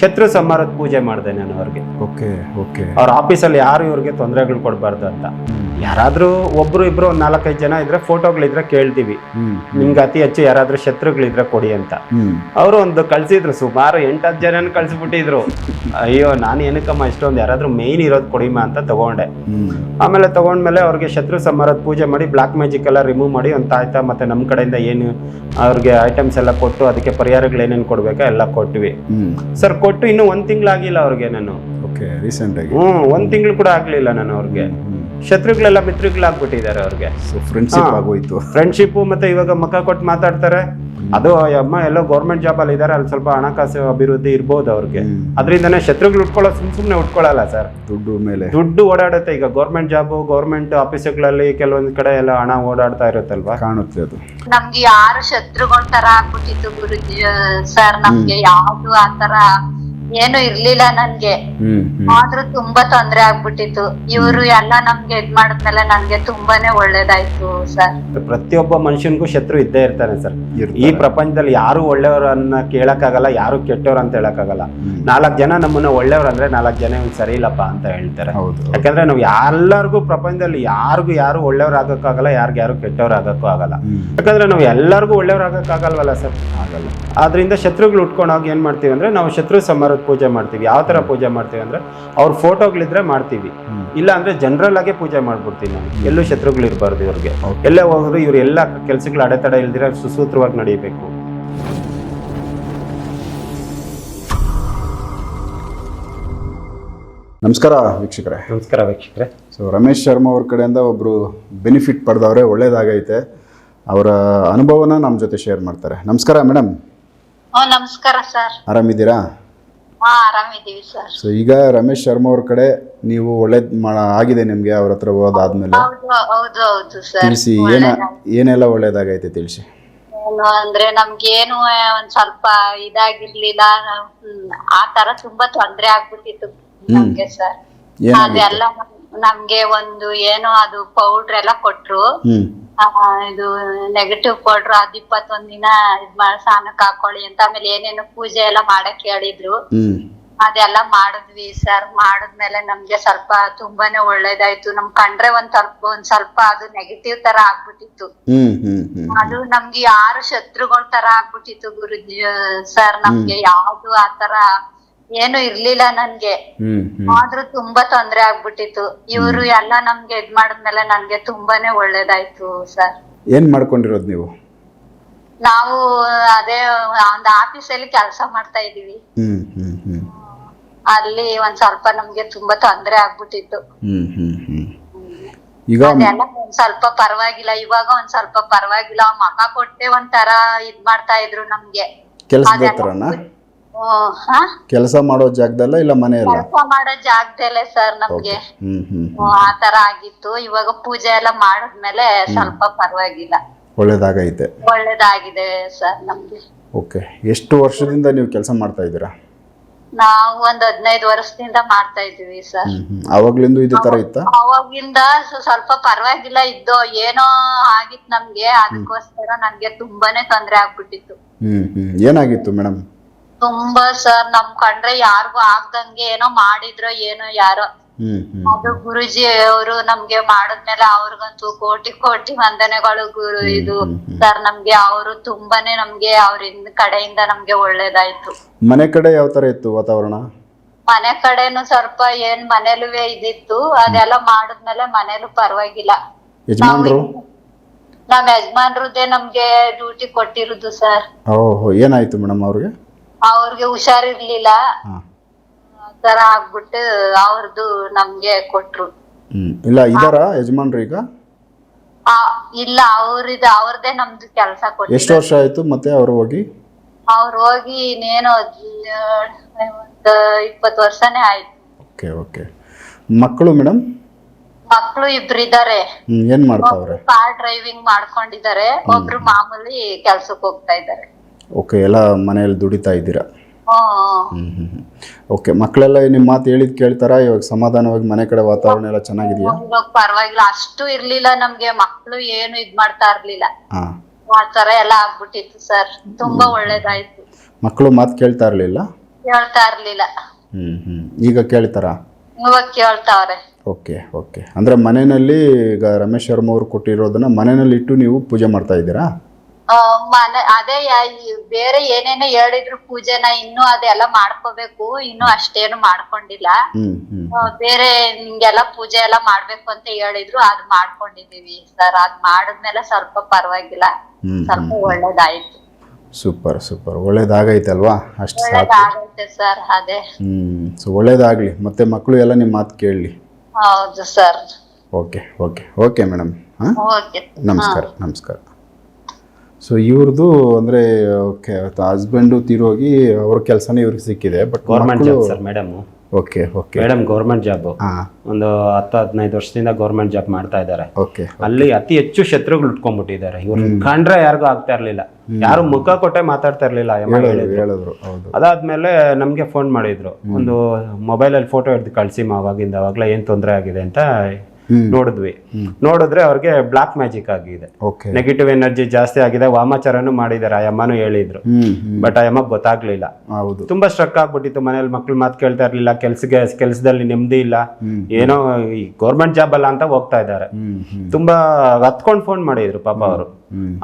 ಶತ್ರು ಸಂಹಾರದ ಪೂಜೆ ಮಾಡಿದೆ ನಾನು ಅವ್ರಿಗೆ. ಓಕೆ ಓಕೆ ಅವ್ರ ಆಫೀಸಲ್ಲಿ ಯಾರು ಇವ್ರಿಗೆ ತೊಂದರೆಗಳು ಕೊಡಬಾರ್ದು ಅಂತ. ಯಾರಾದರೂ ಒಬ್ರು ಇಬ್ರು ಒಂದು ನಾಲ್ಕೈದು ಜನ ಇದ್ರೆ ಫೋಟೋಗಳಿದ್ರೆ ಕೇಳ್ತೀವಿ. ನಿಮ್ಗೆ ಅತಿ ಹೆಚ್ಚು ಯಾರಾದ್ರೂ ಶತ್ರುಗಳಿದ್ರೆ ಕೊಡಿ ಅಂತ. ಅವರು ಒಂದು ಕಳ್ಸಿದ್ರು ಸುಮಾರು ಎಂಟತ್ತು ಜನ ಕಳ್ಸಿಬಿಟ್ಟಿದ್ರು. ಅಯ್ಯೋ ನಾನು ಏನಕ್ಕಮ್ಮ ಇಷ್ಟೊಂದು ಯಾರಾದ್ರೂ ಮೇಯ್ನ್ ಇರೋದು ಕೊಡಿಮ ಅಂತ ತಗೊಂಡೆ. ಆಮೇಲೆ ತಗೊಂಡ್ಮೇಲೆ ಅವ್ರಿಗೆ ಶತ್ರು ಸಂಹಾರದ ಪೂಜೆ ಮಾಡಿ ಬ್ಲಾಕ್ ಮ್ಯಾಜಿಕ್ ಎಲ್ಲ ರಿಮೂವ್ ಮಾಡಿ ಒಂದು ತಾಯ್ತ ಮತ್ತೆ ನಮ್ಮ ಕಡೆಯಿಂದ ಏನು ಅವ್ರಿಗೆ ಐಟಮ್ಸ್ ಎಲ್ಲ ಕೊಟ್ಟು ಅದಕ್ಕೆ ಪರಿಹಾರಗಳು ಏನೇನು ಕೊಡ್ಬೇಕಾ ಎಲ್ಲ ಕೊಟ್ವಿ. ಸರ್ ಕೊಟ್ಟು ಇನ್ನೂ ಒಂದು ತಿಂಗಳಾಗಿಲ್ಲ ಅವ್ರಿಗೆ ನಾನು. ಓಕೆ ರೀಸೆಂಟ್ ಆಗಿ. ಹ್ಞೂ ಒಂದು ತಿಂಗಳು ಕೂಡ ಆಗಲಿಲ್ಲ ನಾನು ಅವ್ರಿಗೆ. ಶತ್ರುಗಳೆಲ್ಲ ಮಿತ್ರಗಳಾಗ್ಬಿಟ್ಟಿದ್ದಾರೆ ಅವ್ರಿಗೆ. ಫ್ರೆಂಡ್ಶಿಪ್ ಆಗೋಯ್ತು. ಫ್ರೆಂಡ್ಶಿಪ್ಪು ಮತ್ತೆ ಇವಾಗ ಮಕ್ಕ ಕೊಟ್ಟು ಮಾತಾಡ್ತಾರೆ. ಅದು ಅಮ್ಮ ಎಲ್ಲೋ ಗೌರ್ಮೆಂಟ್ ಜಾಬ್ ಅಲ್ಲಿ ಇದಾರೆ ಅಲ್ಲಿ ಸ್ವಲ್ಪ ಹಣಕಾಸು ಅಭಿವೃದ್ಧಿ ಇರ್ಬೋದು ಅವ್ರಿಗೆ. ಅದರಿಂದನೇ ಶತ್ರುಗಳು ಉಟ್ಕೊಳ್ಳೋ ಸುಮ್ ಸುಮ್ಮನೆ ಉಟ್ಕೊಳ್ಳಲ್ಲ ಸರ್. ದುಡ್ಡು ಮೇಲೆ. ದುಡ್ಡು ಓಡಾಡುತ್ತೆ. ಈಗ ಗೌರ್ಮೆಂಟ್ ಜಾಬ್ ಗೌರ್ಮೆಂಟ್ ಆಫೀಸ್ಗಳಲ್ಲಿ ಕೆಲವೊಂದ್ ಕಡೆ ಎಲ್ಲ ಹಣ ಓಡಾಡ್ತಾ ಇರುತ್ತಲ್ವಾ? ಕಾಣುತ್ತೆ ಅದು. ನಮ್ಗೆ ಯಾರು ಶತ್ರುಗಳ ತರ ಆಗ್ಬಿಟ್ಟಿತ್ತು ಗುರುಜಿ ಸರ್. ನಮ್ಗೆ ಯಾವ್ದು ಆತರ ಏನು ಇರ್ಲಿಲ್ಲ ನನ್ಗೆ. ಆದ್ರೂ ತುಂಬಾ ತೊಂದ್ರೆ ಆಗ್ಬಿಟ್ಟಿತ್ತು. ಇವ್ರು ಎಲ್ಲ ನಮ್ಗೆ ಇದ್ ಮಾಡಿದ್ಮೇಲೆ ನನ್ಗೆ ತುಂಬಾನೇ ಒಳ್ಳೇದಾಯ್ತು ಸರ್. ಪ್ರತಿಯೊಬ್ಬ ಮನುಷ್ಯನ್ಗೂ ಶತ್ರು ಇದ್ದೇ ಇರ್ತಾನೆ ಸರ್. ಈ ಪ್ರಪಂಚದಲ್ಲಿ ಯಾರು ಒಳ್ಳೆಯವರನ್ನ ಕೇಳಕ್ಕಾಗಲ್ಲ ಯಾರು ಕೆಟ್ಟವ್ರು ಅಂತ ಹೇಳಕ್ಕಾಗಲ್ಲ. ಆಗಲ್ಲ ನಾಲ್ಕು ಜನ ನಮ್ಮನ್ನ ಒಳ್ಳೆಯವ್ರು ಅಂದ್ರೆ ನಾಲ್ಕು ಜನ ಇವ್ನು ಸರಿ ಇಲ್ಲಪ್ಪ ಅಂತ ಹೇಳ್ತಾರೆ. ಹೌದು. ಯಾಕಂದ್ರೆ ನಾವು ಎಲ್ಲರಿಗೂ ಪ್ರಪಂಚದಲ್ಲಿ ಯಾರಿಗೂ ಯಾರು ಒಳ್ಳೆಯವ್ರು ಆಗಕ್ಕಾಗಲ್ಲ ಯಾರಿಗೂ ಯಾರು ಕೆಟ್ಟವ್ರು ಆಗಕ್ಕೂ ಆಗಲ್ಲ ಯಾಕಂದ್ರೆ ನಾವು ಎಲ್ಲರಿಗೂ ಆಗಕ್ ಆಗಲ್ವಲ್ಲ ಸರ್? ಆಗಲ್ಲ. ಆದ್ರಿಂದ ಶತ್ರುಗಳು ಉಟ್ಕೊಂಡೋಗಿ ಏನ್ ಮಾಡ್ತೀವಿ ಅಂದ್ರೆ ನಾವು ಶತ್ರು ಸಮಾರೋಹ ಪೂಜೆ ಮಾಡ್ತೀವಿ. ಯಾವ ಥರ ಪೂಜೆ ಮಾಡ್ತೀವಿ ಅಂದ್ರೆ ಅವ್ರ ಫೋಟೋಗಳಿದ್ರೆ ಮಾಡ್ತೀವಿ. ಇಲ್ಲ ಅಂದರೆ ಜನರಲ್ ಆಗೇ ಪೂಜೆ ಮಾಡ್ಬಿಡ್ತೀವಿ ನಾನು ಎಲ್ಲೂ ಶತ್ರುಗಳು ಇರಬಾರ್ದು ಇವ್ರಿಗೆ. ಎಲ್ಲೇ ಹೋದ್ರು ಇವ್ರು ಎಲ್ಲ ಕೆಲಸಗಳು ಅಡೆತಡೆ ಇಲ್ದಿರ ಸುಸೂತ್ರವಾಗಿ ನಡೀಬೇಕು. ನಮಸ್ಕಾರ ವೀಕ್ಷಕರೇ. ನಮಸ್ಕಾರ ವೀಕ್ಷಕರೇ. ಸೊ ರಮೇಶ್ ಶರ್ಮಾ ಅವ್ರ ಕಡೆಯಿಂದ ಒಬ್ಬರು ಬೆನಿಫಿಟ್ ಪಡೆದವ್ರೆ ಒಳ್ಳೇದಾಗೈತೆ. ಅವರ ಅನುಭವನ ನಮ್ಮ ಜೊತೆ ಶೇರ್ ಮಾಡ್ತಾರೆ. ನಮಸ್ಕಾರ ಮೇಡಮ್ ನಮಸ್ಕಾರ ಸರ್ ಆರಾಮಿದ್ದೀರಾ? ಸೊ ಈಗ ರಮೇಶ್ ಶರ್ಮಾ ಅವ್ರ ಕಡೆ ನೀವು ಒಳ್ಳೇದ್ ಮಾಡ ಆಗಿದೆ ನಿಮ್ಗೆ ಅವ್ರ ಹತ್ರ ಹೋದಾದ್ಮೇಲೆ. ಹೌದು ಹೌದು ಸರ್ ತಿಳಿಸಿ ಏನ ಏನೆಲ್ಲ ಒಳ್ಳೇದಾಗೈತೆ ತಿಳಿಸಿ. ಏನು ಅಂದ್ರೆ ನಮ್ಗೇನು ಒಂದ್ ಸ್ವಲ್ಪ ಇದಾಗಿರ್ಲಿಲ್ಲ. ಹ್ಮ್, ಆ ತರ ತುಂಬಾ ತೊಂದ್ರೆ ಆಗ್ಬಿಟ್ಟಿತ್ತು ನಮ್ಗೆ ಸರ್ ಏನಾಗಿತ್ತು? ಅದೆಲ್ಲ ನಮ್- ನಮ್ಗೆ ಒಂದು ಏನೋ ಅದು ಪೌಡ್ರ್ ಎಲ್ಲ ಕೊಟ್ರು. ಹ್ಮ್. ಇದು ನೆಗೆಟಿವ್ ಕೊಡ್ರು ಅದ್ ಇಪ್ಪತ್ತೊಂದ್ ದಿನ ಇದ್ ಮಾಡಿ ಸ್ನಾನಕ್ ಹಾಕೊಳ್ಳಿ ಅಂತ ಆಮೇಲೆ ಏನೇನು ಪೂಜೆ ಎಲ್ಲ ಮಾಡಕ್ ಹೇಳಿದ್ರು. ಹ್ಮ್. ಅದೆಲ್ಲ ಮಾಡಿದ್ವಿ ಸರ್. ಮಾಡಿದ್ಮೇಲೆ ನಮ್ಗೆ ಸ್ವಲ್ಪ ತುಂಬಾನೇ ಒಳ್ಳೇದಾಯ್ತು. ನಮ್ ಕಂಡ್ರೆ ಒಂದ್ ಸ್ವಲ್ಪ ಒಂದ್ ಸ್ವಲ್ಪ ಅದು ನೆಗೆಟಿವ್ ತರ ಆಗ್ಬಿಟ್ಟಿತ್ತು. ಹ್ಮ್ ಹ್ಮ್ ಹ್ಮ್ ಅದು ನಮ್ಗೆ ಯಾರು ಶತ್ರುಗಳ ತರ ಆಗ್ಬಿಟ್ಟಿತ್ತು ಗುರುಜಿ ಸರ್. ನಮ್ಗೆ ಯಾವ್ದು ಆತರ ಏನು ಇರ್ಲಿಲ್ಲ ನನ್ಗೆ. ಆದ್ರೂ ತುಂಬಾ ತೊಂದ್ರೆ ಆಗ್ಬಿಟ್ಟಿತ್ತು. ಇವ್ರು ಎಲ್ಲ ನಮ್ಗೆ ಇದ್ ಮಾಡಿದ್ಮೇಲೆ ನನ್ಗೆ ತುಂಬಾನೇ ಒಳ್ಳೇದಾಯ್ತು ಸರ್. ಏನ್ ಮಾಡ್ಕೊಂಡಿರೋದು ನೀವು? ನಾವು ಅದೇ ಒಂದ್ ಆಫೀಸಲ್ಲಿ ಕೆಲಸ ಮಾಡ್ತಾ ಇದೀವಿ ಅಲ್ಲಿ ಒಂದ್ ಸ್ವಲ್ಪ ನಮ್ಗೆ ತುಂಬಾ ತೊಂದ್ರೆ ಆಗ್ಬಿಟ್ಟಿತ್ತು. ಈಗ ಅದೆಲ್ಲ ಒಂದ್ ಸ್ವಲ್ಪ ಪರವಾಗಿಲ್ಲ. ಇವಾಗ ಒಂದ್ ಸ್ವಲ್ಪ ಪರವಾಗಿಲ್ಲ. ಮಗ ಕೊಟ್ಟೆ ಒಂಥರ ಇದ್ ಮಾಡ್ತಾ ಇದ್ರು ನಮ್ಗೆ. ಕೆಲಸದ ಹತ್ರನ? ಹ? ಕೆಲಸ ಮಾಡೋ ಜಾಗದಲ್ಲ ಇಲ್ಲ ಮನೆಯಲ್ಲ? ಕೆಲಸ ಮಾಡೋ ಜಾಗದಲ್ಲೇ ಸರ್ ನಮ್ಗೆ. ಹ್ಮ್ ಹ್ಮ್ ಆತರ ಆಗಿತ್ತು. ಇವಾಗ ಪೂಜೆ ಎಲ್ಲ ಮಾಡಿದ್ಮೇಲೆ ಸ್ವಲ್ಪ ಪರವಾಗಿಲ್ಲ. ಒಳ್ಳೇದಾಗೈತೆ. ಒಳ್ಳೇದಾಗಿದೆ ಸರ್ ನಮ್ಗೆ. ಓಕೆ ಎಷ್ಟು ವರ್ಷದಿಂದ ನೀವು ಕೆಲಸ ಮಾಡ್ತಾ ಇದ್ದೀರಾ? ನಾವು ಒಂದ್ ಹದಿನೈದು ವರ್ಷದಿಂದ ಮಾಡ್ತಾ ಇದೀವಿ ಸರ್. ಹ್ಮ್ ಹ್ಮ್. ಆವಾಗ್ಲಿಂದ ಇದೇ ತರ ಇತ್ತ? ಅವಾಗಿಂದ ಸ- ಸ್ವಲ್ಪ ಪರವಾಗಿಲ್ಲ ಇದ್ದು ಏನೋ ಆಗಿತ್ತು ನಮ್ಗೆ. ಅದಕ್ಕೋಸ್ಕರ ನನ್ಗೆ ತುಂಬಾನೇ ತೊಂದ್ರೆ ಆಗ್ಬಿಟ್ಟಿತ್ತು. ಹ್ಮ್ ಹ್ಮ್. ಏನಾಗಿತ್ತು ಮೇಡಮ್? ತುಂಬಾ ಸರ್ ನಮ್ ಕಂಡ್ರೆ ಯಾರಿಗೂ ಆಗ್ದಂಗೆ ಏನೋ ಮಾಡಿದ್ರೋ ಏನೋ ಯಾರೋ. ಹ್ಮ್ ಹ್ಮ್ ಅದು ಗುರುಜಿ ಅವರು ನಮ್ಗೆ ಮಾಡಿದ್ಮೇಲೆ ಅವ್ರಿಗಂತೂ ಕೋಟಿ ಕೋಟಿ ವಂದನೆಗಳು ಗುರು ಇದು. ಸರ್ ನಮ್ಗೆ ಅವರು ತುಂಬಾನೇ ನಮ್ಗೆ ಅವ್ರಿಂದ ಕಡೆಯಿಂದ ನಮ್ಗೆ ಒಳ್ಳೇದಾಯ್ತು. ಮನೆ ಕಡೆ ಯಾವ ತರ ಇತ್ತು ವಾತಾವರಣ? ಮನೆ ಕಡೆನು ಸ್ವಲ್ಪ ಏನ್ ಮನೇಲುವೆ ಇದಿತ್ತು ಅದೆಲ್ಲ ಮಾಡಿದ್ಮೇಲೆ ಮನೇಲು ಪರವಾಗಿಲ್ಲ. ಯಜಮಾನ್ರು? ನಮ್ ಯಜಮಾನ್ರದ್ದೇ ನಮ್ಗೆ ಡ್ಯೂಟಿ ಕೊಟ್ಟಿರುದು ಸರ್. ಓಹೋ ಏನಾಯ್ತು ಮೇಡಮ್ ಅವ್ರಿಗೆ? ಅವ್ರಿಗೆ ಹುಷಾರಿರ್ಲಿಲ್ಲ. ತರ ಆಗ್ಬಿಟ್ಟು ಅವ್ರದ್ದು ನಮ್ಗೆ ಕೊಟ್ರು. ಹ್ಮ್. ಇಲ್ಲ ಇದಾರ ಯಜಮಾನ್ರು ಈಗ? ಆ ಇಲ್ಲ ಅವ್ರಿದ ಅವ್ರದೇ ನಮ್ದು ಕೆಲ್ಸ ಎಷ್ಟು ವರ್ಷ ಆಯ್ತು ಮತ್ತೆ ಅವ್ರು ಹೋಗಿ? ಅವ್ರು ಹೋಗಿ ಇನ್ನೇನು ಇಪ್ಪತ್ತು ಇಪ್ಪತ್ ವರ್ಷನೇ ಆಯ್ತು. Okay okay. ಮಕ್ಕಳು ಮೇಡಮ್ ಮಕ್ಳು ಇಬ್ರಿದಾರೆ. ಏನು ಏನ್ ಮಾಡ್ತಾವ್ರೆ ಕಾರ್ ಡ್ರೈವಿಂಗ್ ಮಾಡ್ಕೊಂಡಿದ್ದಾರೆ ಒಬ್ರು ಮಾಮೂಲಿ ಕೆಲ್ಸಕ್ಕೆ ಹೋಗ್ತಾ ಇದ್ದಾರೆ. ಓಕೆ ಎಲ್ಲ ಮನೆಯಲ್ಲಿ ದುಡಿತಾ ಇದ್ದೀರಾ? ಹ್ಮ್ ಹ್ಮ್ ಹ್ಮ್ ಹ್ಮ್. ಓಕೆ ಮಕ್ಕಳೆಲ್ಲ ನಿಮ್ಮ ಮಾತು ಹೇಳಿದ್ ಕೇಳ್ತಾರಾ? ಇವಾಗ ಸಮಾಧಾನವಾಗಿ ಮನೆ ಕಡೆ ವಾತಾವರಣ ಎಲ್ಲ ಚೆನ್ನಾಗಿದೆಯಾ? ಇವಾಗ ಪರವಾಗಿಲ್ಲ ಅಷ್ಟು ಇರ್ಲಿಲ್ಲ ನಮ್ಗೆ ಮಕ್ಕಳು ಏನು ಇದ್ ಮಾಡ್ತಾ ಇರ್ಲಿಲ್ಲ. ಹಾ. ಆ ತರ ಎಲ್ಲ ಆಗ್ಬಿಟ್ಟಿತ್ತು ಸರ್ ತುಂಬಾ ಒಳ್ಳೇದಾಯ್ತು. ಮಕ್ಕಳು ಮಾತು ಕೇಳ್ತಾ ಇರಲಿಲ್ಲ? ಕೇಳ್ತಾ ಇರ್ಲಿಲ್ಲ. ಹ್ಮ್ ಹ್ಮ್. ಈಗ ಕೇಳ್ತಾರಾ? ಇವಾಗ ಕೇಳ್ತಾವ್ರೆ. Okay okay. ಅಂದ್ರೆ ಮನೆಯಲ್ಲಿ ಈಗ ರಮೇಶ್ ಶರ್ಮ ಅವರು ಕೊಟ್ಟಿರೋದನ್ನ ಮನೆಯಲ್ಲಿ ಇಟ್ಟು ನೀವು ಪೂಜೆ ಮಾಡ್ತಾ ಇದ್ದೀರಾ? ಮನೆ ಅದೇ ಬೇರೆ ಏನೇನೋ ಹೇಳಿದ್ರು ಪೂಜೆನ ಇನ್ನು ಅದೆಲ್ಲ ಮಾಡ್ಕೋಬೇಕು ಇನ್ನು ಅಷ್ಟೇನು ಮಾಡ್ಕೊಂಡಿಲ್ಲ. ಬೇರೆ ಹಿಂಗೆಲ್ಲ ಪೂಜೆ ಎಲ್ಲ ಮಾಡ್ಬೇಕು ಅಂತ ಹೇಳಿದ್ರು ಅದ್ ಮಾಡ್ಕೊಂಡಿದೀವಿ ಸರ್. ಅದ್ ಮಾಡಿದ್ಮೇಲೆ ಸ್ವಲ್ಪ ಪರವಾಗಿಲ್ಲ. ಸ್ವಲ್ಪ ಒಳ್ಳೇದಾಯ್ತು. Super super. ಒಳ್ಳೇದಾಗೈತಲ್ವಾ? ಅಷ್ಟು ಒಳ್ಳೇದಾಗೈತೆ ಸರ್ ಅದೇ. ಹ್ಮ್ ಸೊ ಒಳ್ಳೇದಾಗಲಿ. ಮತ್ತೆ ಮಕ್ಕಳು ಎಲ್ಲ ನಿಮ್ಮ ಮಾತು ಕೇಳಲಿ ಹೌದು sir. Okay okay. Okay madam. ನಮಸ್ಕಾರ ನಮಸ್ಕಾರ. ಸೊ ಇವ್ರದ್ದು ಅಂದರೆ ಓಕೆ ಹಸ್ಬೆಂಡು ತೀರೋಗಿ ಅವ್ರ ಕೆಲಸನೇ ಇವ್ರಿಗೆ ಸಿಕ್ಕಿದೆ but government job sir madam okay okay madam government job ಒಂದು ಹತ್ತು ಹದಿನೈದು ವರ್ಷದಿಂದ ಗೌರ್ಮೆಂಟ್ ಜಾಬ್ ಮಾಡ್ತಾ ಇದ್ದಾರೆ. ಓಕೆ ಅಲ್ಲಿ ಅತಿ ಹೆಚ್ಚು ಶತ್ರುಗಳು ಉಟ್ಕೊಂಡ್ಬಿಟ್ಟಿದ್ದಾರೆ ಇವ್ರು ಕಂಡ್ರೆ ಯಾರಿಗೂ ಆಗ್ತಾ ಇರ್ಲಿಲ್ಲ. ಯಾರು ಮುಖ ಕೊಟ್ಟೆ ಮಾತಾಡ್ತಾ ಇರ್ಲಿಲ್ಲ ಹೇಳಿದ್ರು. ಅದಾದ್ಮೇಲೆ ನಮ್ಗೆ ಫೋನ್ ಮಾಡಿದ್ರು. ಒಂದು ಮೊಬೈಲಲ್ಲಿ ಫೋಟೋ ಹಿಡ್ದು ಕಳ್ಸಿ ಅವಾಗಿಂದ ಅವಾಗಲೇ ಏನ್ ತೊಂದರೆ ಆಗಿದೆ ಅಂತ. ನೋಡಿದ್ವಿ. ನೋಡಿದ್ರೆ ಅವ್ರಿಗೆ ಬ್ಲಾಕ್ ಮ್ಯಾಜಿಕ್ ಆಗಿದೆ. ನೆಗೆಟಿವ್ ಎನರ್ಜಿ ಜಾಸ್ತಿ ಆಗಿದೆ. ವಾಮಾಚಾರನು ಮಾಡಿದ್ದಾರೆ ಆ ಅಮ್ಮನೂ ಹೇಳಿದ್ರು ಬಟ್ ಆ ಅಮ್ಮ ಗೊತ್ತಾಗ್ಲಿಲ್ಲ. ಹೌದು. ತುಂಬಾ ಸ್ಟ್ರಕ್ ಆಗ್ಬಿಟ್ಟಿತ್ತು. ಮನೇಲಿ ಮಕ್ಳು ಮಾತು ಕೇಳ್ತಾ ಇರ್ಲಿಲ್ಲ. ಕೆಲ್ಸಕ್ಕೆ ಕೆಲ್ಸದಲ್ಲಿ ನೆಮ್ಮದಿ ಇಲ್ಲ. ಏನೋ ಈ ಗೌರ್ಮೆಂಟ್ ಜಾಬ್ ಅಲ್ಲ ಅಂತ ಹೋಗ್ತಾ ಇದ್ದಾರೆ. ಹ್ಮ್ ತುಂಬಾ ಹತ್ಕೊಂಡು ಫೋನ್ ಮಾಡಿದ್ರು ಪಾಪ ಅವರು.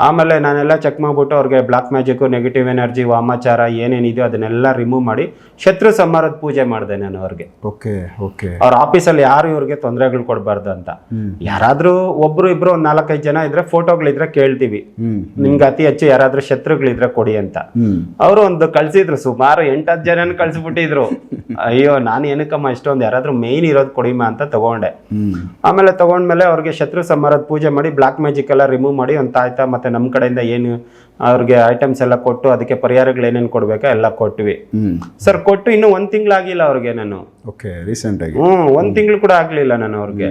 ಆಮೇಲೆ ನಾನೆಲ್ಲ ಚೆಕ್ ಮಾಡ್ಬಿಟ್ಟು ಅವ್ರಿಗೆ ಬ್ಲಾಕ್ ಮ್ಯಾಜಿಕ್ ನೆಗೆಟಿವ್ ಎನರ್ಜಿ ವಾಮಾಚಾರ ಏನೇನಿದೆಯೋ ಅದನ್ನೆಲ್ಲ ರಿಮೂವ್ ಮಾಡಿ ಶತ್ರು ಸಂಹಾರದ ಪೂಜೆ ಮಾಡಿದೆ ನಾನು ಅವ್ರಿಗೆ. ಓಕೆ ಓಕೆ ಅವ್ರ ಆಫೀಸಲ್ಲಿ ಯಾರು ಇವ್ರಿಗೆ ತೊಂದರೆಗಳು ಕೊಡಬಾರ್ದು ಅಂತ. ಯಾರಾದ್ರೂ ಒಬ್ರು ಇಬ್ರು ಒಂದ್ ನಾಲ್ಕೈದು ಜನ ಇದ್ರೆ ಫೋಟೋಗಳಿದ್ರೆ ಕೇಳ್ತೀವಿ. ನಿಮ್ಗೆ ಅತಿ ಹೆಚ್ಚು ಯಾರಾದ್ರೂ ಶತ್ರುಗಳಿದ್ರೆ ಕೊಡಿ ಅಂತ. ಅವರು ಒಂದು ಕಳ್ಸಿದ್ರು ಸುಮಾರು ಎಂಟತ್ತು ಜನ ಕಳ್ಸಿಬಿಟ್ಟಿದ್ರು. ಅಯ್ಯೋ ನಾನು ಏನಕ್ಕಮ್ಮ ಇಷ್ಟೊಂದು ಯಾರಾದ್ರೂ ಮೇಯ್ನ್ ಇರೋದು ಕೊಡಿಮ ಅಂತ ತಗೊಂಡೆ. ಆಮೇಲೆ ತಗೊಂಡ್ಮೇಲೆ ಅವ್ರಿಗೆ ಶತ್ರು ಸಂಹಾರದ ಪೂಜೆ ಮಾಡಿ ಬ್ಲಾಕ್ ಮ್ಯಾಜಿಕ್ ಎಲ್ಲ ರಿಮೂವ್ ಮಾಡಿ ಒಂದು ತಾಯ್ತ ಮತ್ತೆ ನಮ್ಮ ಕಡೆಯಿಂದ ಏನು ಅವ್ರಿಗೆ ಐಟಮ್ಸ್ ಎಲ್ಲ ಕೊಟ್ಟು ಅದಕ್ಕೆ ಪರಿಹಾರಗಳು ಏನೇನು ಕೊಡ್ಬೇಕಾ ಎಲ್ಲ ಕೊಟ್ವಿ. ಸರ್ ಕೊಟ್ಟು ಇನ್ನೂ ಒಂದು ತಿಂಗಳಾಗಿಲ್ಲ ಅವ್ರಿಗೆ ನಾನು ಓಕೆ ರೀಸೆಂಟ್ ಆಗಿ. ಒಂದ್ ತಿಂಗಳು ಕೂಡ ಆಗ್ಲಿಲ್ಲ ನಾನು ಅವ್ರಿಗೆ.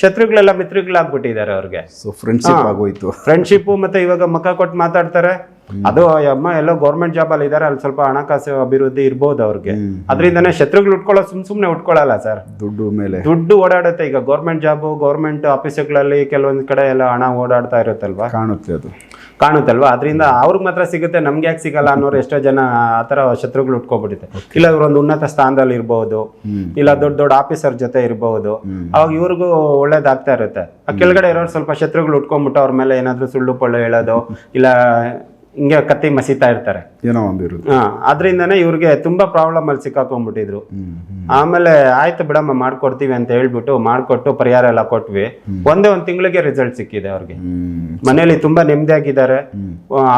ಶತ್ರುಗಳೆಲ್ಲ ಮಿತ್ರಗಳಾಗ್ಬಿಟ್ಟಿದ್ದಾರೆ ಅವ್ರಿಗೆ. ಸೊ ಫ್ರೆಂಡ್ಶಿಪ್ ಆಗೋಯ್ತು. ಫ್ರೆಂಡ್ಶಿಪ್ ಮತ್ತೆ ಇವಾಗ ಮಕ್ಕ ಕೊಟ್ಟು ಮಾತಾಡ್ತಾರೆ. ಅದು ಅಮ್ಮ ಎಲ್ಲೋ ಗೌರ್ಮೆಂಟ್ ಜಾಬ್ ಅಲ್ಲಿ ಇದಾರೆ ಅಲ್ಲಿ ಸ್ವಲ್ಪ ಹಣಕಾಸು ಅಭಿವೃದ್ಧಿ ಇರ್ಬೋದು ಅವ್ರಿಗೆ. ಅದರಿಂದನೇ ಶತ್ರುಗಳು ಉಟ್ಕೊಳ್ಳೋ ಸುಮ್ ಸುಮ್ನೆ ಉಟ್ಕೊಳ್ಳಲ್ಲ ಸರ್. ದುಡ್ಡು ಮೇಲೆ. ದುಡ್ಡು ಓಡಾಡುತ್ತೆ ಈಗ ಗೌರ್ಮೆಂಟ್ ಜಾಬ್ ಗೌರ್ಮೆಂಟ್ ಆಫೀಸ್ಗಳಲ್ಲಿ ಕೆಲವೊಂದ್ ಕಡೆ ಎಲ್ಲ ಹಣ ಓಡಾಡ್ತಾ ಇರುತ್ತಲ್ವಾ? ಕಾಣುತ್ತೆ ಅದು. ಕಾಣುತ್ತಲ್ವಾ? ಅದರಿಂದ ಅವ್ರಿಗೆ ಮಾತ್ರ ಸಿಗುತ್ತೆ ನಮ್ಗೆ ಯಾಕೆ ಸಿಗಲ್ಲ ಅನ್ನೋರು ಎಷ್ಟೋ ಜನ ಆ ಥರ ಶತ್ರುಗಳು ಉಟ್ಕೊಬಿಡುತ್ತೆ ಇಲ್ಲ ಇವ್ರೊಂದು ಉನ್ನತ ಸ್ಥಾನದಲ್ಲಿ ಇರಬಹುದು ಇಲ್ಲ ದೊಡ್ಡ ದೊಡ್ಡ ಆಫೀಸರ್ ಜೊತೆ ಇರಬಹುದು ಅವಾಗ ಇವ್ರಿಗೂ ಒಳ್ಳೇದಾಗ್ತಾ ಇರುತ್ತೆ. ಆ ಕೆಳಗಡೆ ಇರೋರು ಸ್ವಲ್ಪ ಶತ್ರುಗಳು ಉಟ್ಕೊಂಡ್ಬಿಟ್ಟು ಅವ್ರ ಮೇಲೆ ಏನಾದ್ರೂ ಸುಳ್ಳು ಪಳ್ಳು ಹೇಳೋದು ಇಲ್ಲ ಹಿಂಗೆ ಕತ್ತಿ ಮಸೀತಾ ಇರ್ತಾರೆ. ಏನೋ ಹಾ ಅದರಿಂದನೇ ಇವ್ರಿಗೆ ತುಂಬಾ ಪ್ರಾಬ್ಲಮ್ ಅಲ್ಲಿ ಸಿಕ್ಕಾಕೊಂಡ್ಬಿಟ್ಟಿದ್ರು. ಆಮೇಲೆ ಆಯ್ತು ಬಿಡಮ್ಮ ಮಾಡ್ಕೊಡ್ತೀವಿ ಅಂತ ಹೇಳ್ಬಿಟ್ಟು ಮಾಡ್ಕೊಟ್ಟು ಪರಿಹಾರ ಎಲ್ಲ ಕೊಟ್ವಿ. ಒಂದೇ ಒಂದ್ ತಿಂಗಳಿಗೆ ರಿಸಲ್ಟ್ ಸಿಕ್ಕಿದೆ ಅವ್ರಿಗೆ. ಮನೇಲಿ ತುಂಬಾ ನೆಮ್ಮದಿಯಾಗಿದ್ದಾರೆ.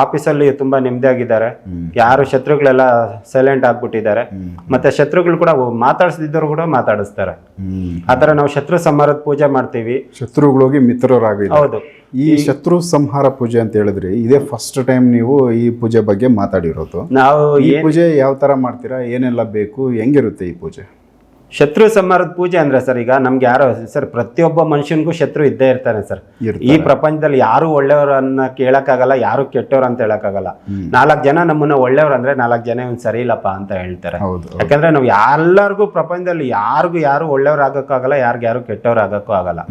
ಆಫೀಸಲ್ಲಿ ತುಂಬಾ ನೆಮ್ಮದಿಯಾಗಿದ್ದಾರೆ. ಯಾರು ಶತ್ರುಗಳೆಲ್ಲ ಸೈಲೆಂಟ್ ಆಗ್ಬಿಟ್ಟಿದ್ದಾರೆ. ಮತ್ತೆ ಶತ್ರುಗಳು ಕೂಡ ಮಾತಾಡಿಸ್ದಿದ್ದವ್ರು ಕೂಡ ಮಾತಾಡಿಸ್ತಾರೆ. ಆತರ ನಾವು ಶತ್ರು ಸಂಹಾರದ ಪೂಜೆ ಮಾಡ್ತೀವಿ. ಶತ್ರುಗಳೋಗಿ ಮಿತ್ರರಾಗಿ ಹೌದು. ಈ ಶತ್ರು ಸಂಹಾರ ಪೂಜೆ ಅಂತ ಹೇಳಿದ್ರೆ ಇದೇ ಫಸ್ಟ್ ಟೈಮ್ ನೀವು ಈ ಪೂಜೆ ಬಗ್ಗೆ ಮಾತಾಡಿರೋದು? ನಾವು ಈ ಪೂಜೆ ಯಾವ ತರ ಮಾಡ್ತೀರಾ? ಏನೆಲ್ಲ ಬೇಕು? ಹೆಂಗಿರುತ್ತೆ ಈ ಪೂಜೆ? ಶತ್ರು ಸಂಹಾರದ ಪೂಜೆ ಅಂದ್ರೆ ಸರ್ ಈಗ ನಮ್ಗೆ ಯಾರೋ ಸರ್ ಪ್ರತಿಯೊಬ್ಬ ಮನುಷ್ಯನಿಗೂ ಶತ್ರು ಇದ್ದೇ ಇರ್ತಾನೆ ಸರ್. ಈ ಪ್ರಪಂಚದಲ್ಲಿ ಯಾರು ಒಳ್ಳೆಯವರನ್ನ ಕೇಳಕ್ಕಾಗಲ್ಲ ಯಾರು ಕೆಟ್ಟವ್ರು ಅಂತ ಹೇಳಕ್ಕಾಗಲ್ಲ. ನಾಲ್ಕು ಜನ ನಮ್ಮನ್ನ ಒಳ್ಳೆಯವ್ರು ಅಂದ್ರೆ ನಾಲ್ಕು ಜನ ಇವ್ನು ಸರಿ ಇಲ್ಲಪ್ಪ ಅಂತ ಹೇಳ್ತಾರೆ. ಹೌದು ಯಾಕಂದ್ರೆ ನಾವು ಎಲ್ಲರಿಗೂ ಪ್ರಪಂಚದಲ್ಲಿ ಯಾರಿಗೂ ಯಾರು ಒಳ್ಳೆಯವ್ರು ಆಗಕ್ಕಾಗಲ್ಲ ಯಾರಿಗೂ ಯಾರು ಕೆಟ್ಟವ್ರು ಆಗಕ್ಕೂ ಆಗಲ್ಲ.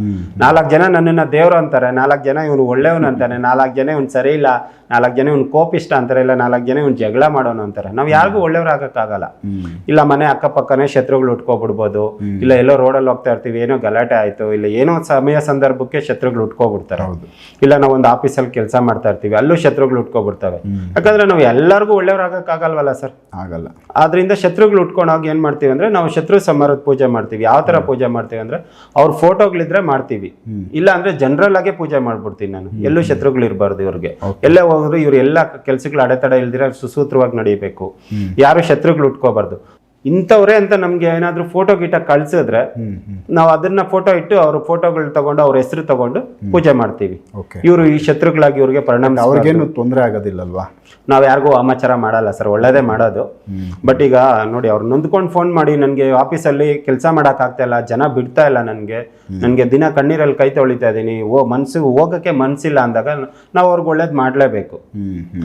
ನಾಲ್ಕು ಜನ ನನ್ನನ್ನ ದೇವ್ರು ಅಂತಾರೆ ನಾಲ್ಕು ಜನ ಇವನು ಒಳ್ಳೆಯವನು ಅಂತಾನೆ ನಾಲ್ಕು ಜನ ಇವ್ನು ಸರಿ ಇಲ್ಲ ನಾಲ್ಕು ಜನ ಇವ್ನು ಕೋಪಿಷ್ಟ ಅಂತಾರೆ ಇಲ್ಲ ನಾಲ್ಕು ಜನ ಇವ್ನು ಜಗಳ ಮಾಡೋನು ಅಂತಾರೆ. ನಾವು ಯಾರಿಗೂ ಒಳ್ಳೆಯವ್ರು ಆಗಕ್ಕಾಗಲ್ಲ. ಹ್ಮ್. ಇಲ್ಲ ಮನೆ ಅಕ್ಕಪಕ್ಕನೇ ಶತ್ರುಗಳು ಉಟ್ಕೊಬಿಡ್ಬೋದು ಇಲ್ಲ ಎಲ್ಲೋ ರೋಡಲ್ಲಿ ಹೋಗ್ತಾ ಇರ್ತೀವಿ ಏನೋ ಗಲಾಟೆ ಆಯಿತು ಇಲ್ಲ ಏನೋ ಸಮಯ ಸಂದರ್ಭಕ್ಕೆ ಶತ್ರುಗಳು ಉಟ್ಕೊಬಿಡ್ತಾರೆ. ಹೌದು. ಇಲ್ಲ ನಾವು ಒಂದು ಆಫೀಸಲ್ಲಿ ಕೆಲಸ ಮಾಡ್ತಾ ಇರ್ತೀವಿ ಅಲ್ಲೂ ಶತ್ರುಗಳು ಉಟ್ಕೊಬಿಡ್ತವೆ. ಯಾಕಂದ್ರೆ ನಾವು ಎಲ್ಲರಿಗೂ ಒಳ್ಳೆಯವ್ರಾಗಕ್ಕಾಗಲ್ವಲ್ಲ ಸರ್? ಆಗಲ್ಲ. ಆದ್ರಿಂದ ಶತ್ರುಗಳು ಉಟ್ಕೊಂಡಾಗ ಏನು ಮಾಡ್ತೀವಿ ಅಂದ್ರೆ ನಾವು ಶತ್ರು ಸಮಾರೋಧ ಪೂಜೆ ಮಾಡ್ತೀವಿ. ಯಾವ ತರ ಪೂಜೆ ಮಾಡ್ತೀವಿ ಅಂದ್ರೆ ಅವ್ರ ಫೋಟೋಗಳಿದ್ರೆ ಮಾಡ್ತೀವಿ. ಇಲ್ಲ ಅಂದರೆ ಜನರಲ್ ಆಗೇ ಪೂಜೆ ಮಾಡ್ಬಿಡ್ತೀನಿ ನಾನು. ಎಲ್ಲೂ ಶತ್ರುಗಳು ಇರಬಾರ್ದು ಇವ್ರಿಗೆ. ಎಲ್ಲೇ ಹೋದ್ರು ಇವ್ರ ಎಲ್ಲ ಕೆಲಸಗಳು ಅಡೆತಡೆ ಇಲ್ದಿರ ಸುಸೂತ್ರವಾಗಿ ನಡೀಬೇಕು. ಯಾರು ಶತ್ರುಗಳು ಉಟ್ಕೋಬಾರ್ದು. ಇಂಥವ್ರೆ ಅಂತ ನಮ್ಗೆ ಏನಾದ್ರೂ ಫೋಟೋ ಗೀಟ ಕಳ್ಸಿದ್ರೆ ನಾವು ಅದನ್ನ ಫೋಟೋ ಇಟ್ಟು ಅವ್ರ ಫೋಟೋಗಳು ತಗೊಂಡು ಅವ್ರ ಹೆಸರು ತಗೊಂಡು ಪೂಜೆ ಮಾಡ್ತೀವಿ. ಇವರು ಈ ಶತ್ರುಗಳಾಗಿ ಇವ್ರಿಗೆ ಪರಿಣಾಮ ಅವ್ರಿಗೇನು ತೊಂದರೆ ಆಗೋದಿಲ್ಲಲ್ವಾ? ನಾವ್ ಯಾರಿಗೂ ಅಮಾಚಾರ ಮಾಡಲ್ಲ ಸರ್ ಒಳ್ಳೇದೇ ಮಾಡೋದು. ಬಟ್ ಈಗ ನೋಡಿ ಅವ್ರು ನೊಂದ್ಕೊಂಡು ಫೋನ್ ಮಾಡಿ ನನಗೆ ಆಫೀಸಲ್ಲಿ ಕೆಲಸ ಮಾಡಕ್ ಆಗ್ತಾ ಇಲ್ಲ ಜನ ಬಿಡ್ತಾ ಇಲ್ಲ ನನಗೆ. ನನಗೆ ದಿನ ಕಣ್ಣೀರಲ್ಲಿ ಕೈ ತೊಳಿತಾ ಇದ್ದೀನಿ. ಓ ಮನ್ಸು ಹೋಗಕ್ಕೆ ಮನ್ಸಿಲ್ಲ ಅಂದಾಗ ನಾವು ಅವ್ರಿಗೆ ಒಳ್ಳೇದು ಮಾಡಲೇಬೇಕು.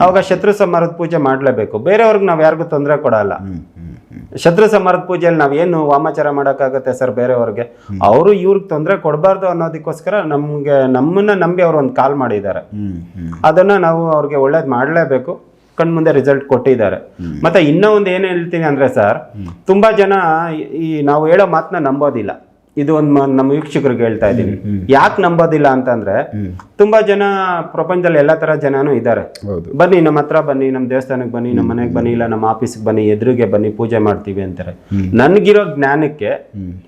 ಅವಾಗ ಶತ್ರು ಸಮಾರದ ಪೂಜೆ ಮಾಡಲೇಬೇಕು. ಬೇರೆಯವ್ರಿಗೆ ನಾವು ಯಾರಿಗೂ ತೊಂದರೆ ಕೊಡಲ್ಲ. ಶತ್ರು ಸಮರದ ಪೂಜೆಯಲ್ಲಿ ನಾವೇನು ವಾಮಾಚಾರ ಮಾಡೋಕ್ಕಾಗುತ್ತೆ ಸರ್ ಬೇರೆಯವ್ರಿಗೆ? ಅವರು ಇವ್ರಿಗೆ ತೊಂದರೆ ಕೊಡಬಾರ್ದು ಅನ್ನೋದಕ್ಕೋಸ್ಕರ ನಮ್ಗೆ ನಮ್ಮನ್ನ ನಂಬಿ ಅವ್ರು ಒಂದು ಕಾಲ್ ಮಾಡಿದ್ದಾರೆ. ಅದನ್ನ ನಾವು ಅವ್ರಿಗೆ ಒಳ್ಳೇದು ಮಾಡಲೇಬೇಕು. ಕಣ್ಮುಂದೆ ರಿಸಲ್ಟ್ ಕೊಟ್ಟಿದ್ದಾರೆ. ಮತ್ತೆ ಇನ್ನೂ ಒಂದು ಏನ್ ಹೇಳ್ತೀನಿ ಅಂದ್ರೆ ಸರ್ ತುಂಬಾ ಜನ ಈ ನಾವು ಹೇಳೋ ಮಾತನ್ನ ನಂಬೋದಿಲ್ಲ. ಇದು ಒಂದು ನಮ್ಮ ವೀಕ್ಷಕರಿಗೆ ಹೇಳ್ತಾ ಇದ್ದೀನಿ. ಯಾಕೆ ನಂಬೋದಿಲ್ಲ ಅಂತಂದ್ರೆ ತುಂಬಾ ಜನ ಪ್ರಪಂಚದಲ್ಲಿ ಎಲ್ಲಾ ತರ ಜನನೂ ಇದ್ದಾರೆ. ಬನ್ನಿ ನಮ್ಮ ಹತ್ರ ಬನ್ನಿ ನಮ್ಮ ದೇವಸ್ಥಾನಕ್ಕೆ ಬನ್ನಿ ನಮ್ಮ ಮನೆಗೆ ಬನ್ನಿ ಇಲ್ಲ ನಮ್ಮ ಆಫೀಸ್ಗೆ ಬನ್ನಿ ಎದುರಿಗೆ ಬನ್ನಿ ಪೂಜೆ ಮಾಡ್ತೀವಿ ಅಂತಾರೆ. ನನ್ಗಿರೋ ಜ್ಞಾನಕ್ಕೆ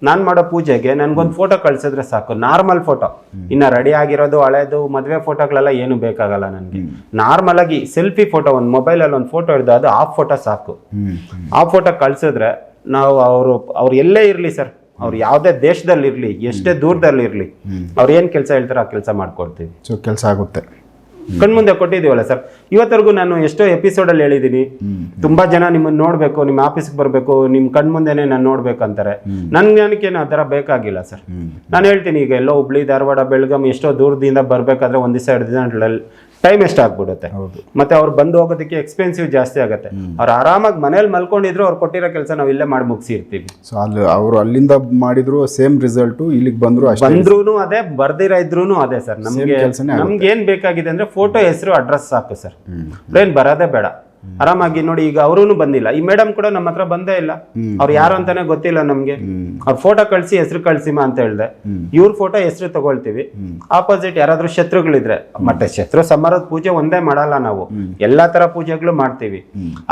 ನಾನ್ ಮಾಡೋ ಪೂಜೆಗೆ ನನ್ಗೊಂದು ಫೋಟೋ ಕಳ್ಸಿದ್ರೆ ಸಾಕು. ನಾರ್ಮಲ್ ಫೋಟೋ ಇನ್ನ ರೆಡಿ ಆಗಿರೋದು ಹಳೆದು ಮದ್ವೆ ಫೋಟೋಗಳೆಲ್ಲ ಏನು ಬೇಕಾಗಲ್ಲ ನನ್ಗೆ. ನಾರ್ಮಲ್ ಆಗಿ ಸೆಲ್ಫಿ ಫೋಟೋ ಒಂದು ಮೊಬೈಲಲ್ಲಿ ಒಂದು ಫೋಟೋ ಹಿಡ್ದು ಅದು ಆ ಫೋಟೋ ಸಾಕು. ಆ ಫೋಟೋ ಕಳ್ಸಿದ್ರೆ ನಾವು ಅವರು ಅವ್ರು ಎಲ್ಲೇ ಇರ್ಲಿ ಸರ್. ಅವ್ರು ಯಾವುದೇ ದೇಶದಲ್ಲಿ ಇರ್ಲಿ ಎಷ್ಟೇ ದೂರದಲ್ಲಿ ಇರ್ಲಿ ಅವ್ರು ಏನ್ ಕೆಲಸ ಹೇಳ್ತಾರೆ ಆ ಕೆಲಸ ಮಾಡ್ಕೊಡ್ತೀವಿ ಸೊ ಕೆಲಸ ಆಗುತ್ತೆ. ಕಣ್ಮುಂದೆ ಕೊಟ್ಟಿದ್ದೀವಲ್ಲ ಸರ್? ಇವತ್ತರೆಗೂ ನಾನು ಎಷ್ಟೋ ಎಪಿಸೋಡಲ್ಲಿ ಹೇಳಿದ್ದೀನಿ ತುಂಬಾ ಜನ ನಿಮ್ಮನ್ನ ನೋಡ್ಬೇಕು ನಿಮ್ಮ ಆಫೀಸ್ಗೆ ಬರಬೇಕು ನಿಮ್ಮ ಕಣ್ಮುಂದೆನೆ ನಾನು ನೋಡ್ಬೇಕಂತಾರೆ. ನನ್ನ ಜ್ಞಾನಕ್ಕೇನು ಆ ಥರ ಬೇಕಾಗಿಲ್ಲ ಸರ್. ನಾನು ಹೇಳ್ತೀನಿ ಈಗ ಎಲ್ಲೋ ಹುಬ್ಳಿ ಧಾರವಾಡ ಬೆಳಗಾಂ ಎಷ್ಟೋ ದೂರದಿಂದ ಬರಬೇಕಾದ್ರೆ ಒಂದು ದಿವಸ ಎರಡು ದಿನ ಟೈಮ್ ಎಷ್ಟಾಗ್ಬಿಡುತ್ತೆ ಮತ್ತೆ ಅವ್ರು ಬಂದು ಹೋಗೋದಕ್ಕೆ ಎಕ್ಸ್ಪೆನ್ಸಿವ್ ಜಾಸ್ತಿ ಆಗುತ್ತೆ. ಅವ್ರು ಆರಾಮಾಗಿ ಮನೇಲಿ ಮಲ್ಕೊಂಡಿದ್ರು ಅವ್ರು ಕೊಟ್ಟಿರೋ ಕೆಲಸ ನಾವು ಇಲ್ಲೇ ಮಾಡಿ ಮುಗಿಸಿರ್ತೀವಿ. ಸೊ ಅಲ್ಲಿ ಅವರು ಅಲ್ಲಿಂದ ಮಾಡಿದ್ರು ಸೇಮ್ ರಿಸಲ್ಟು ಇಲ್ಲಿಗೆ ಬಂದ್ರು ಬಂದ್ರೂ ಬಂದ್ರೂನು ಅದೇ ಬರ್ದಿರ ಇದ್ರೂನು ಅದೇ ಸರ್. ನಮ್ಗೆ ನಮ್ಗೆ ಏನ್ ಬೇಕಾಗಿದೆ ಅಂದ್ರೆ ಫೋಟೋ ಹೆಸರು ಅಡ್ರೆಸ್ ಸಾಕು ಸರ್. ಏನ್ ಬರೋದೇ ಬೇಡ. ಆರಾಮಾಗಿ ನೋಡಿ ಈಗ ಅವರೂ ಬಂದಿಲ್ಲ. ಈ ಮೇಡಮ್ ಕೂಡ ನಮ್ಮ ಹತ್ರ ಬಂದೇ ಇಲ್ಲ. ಅವ್ರು ಯಾರು ಅಂತಾನೆ ಗೊತ್ತಿಲ್ಲ ನಮ್ಗೆ. ಅವ್ರ ಫೋಟೋ ಕಳ್ಸಿ ಹೆಸರು ಕಳ್ಸಿಮ ಅಂತ ಹೇಳ್ದೆ. ಇವ್ರ ಫೋಟೋ ಹೆಸರು ತಗೊಳ್ತೀವಿ. ಆಪೋಸಿಟ್ ಯಾರಾದ್ರೂ ಶತ್ರುಗಳಿದ್ರೆ ಮತ್ತೆ ಶತ್ರು ಸಮಾರದ ಪೂಜೆ ಒಂದೇ ಮಾಡಲ್ಲ ನಾವು. ಎಲ್ಲಾ ತರ ಪೂಜೆಗಳು ಮಾಡ್ತೀವಿ.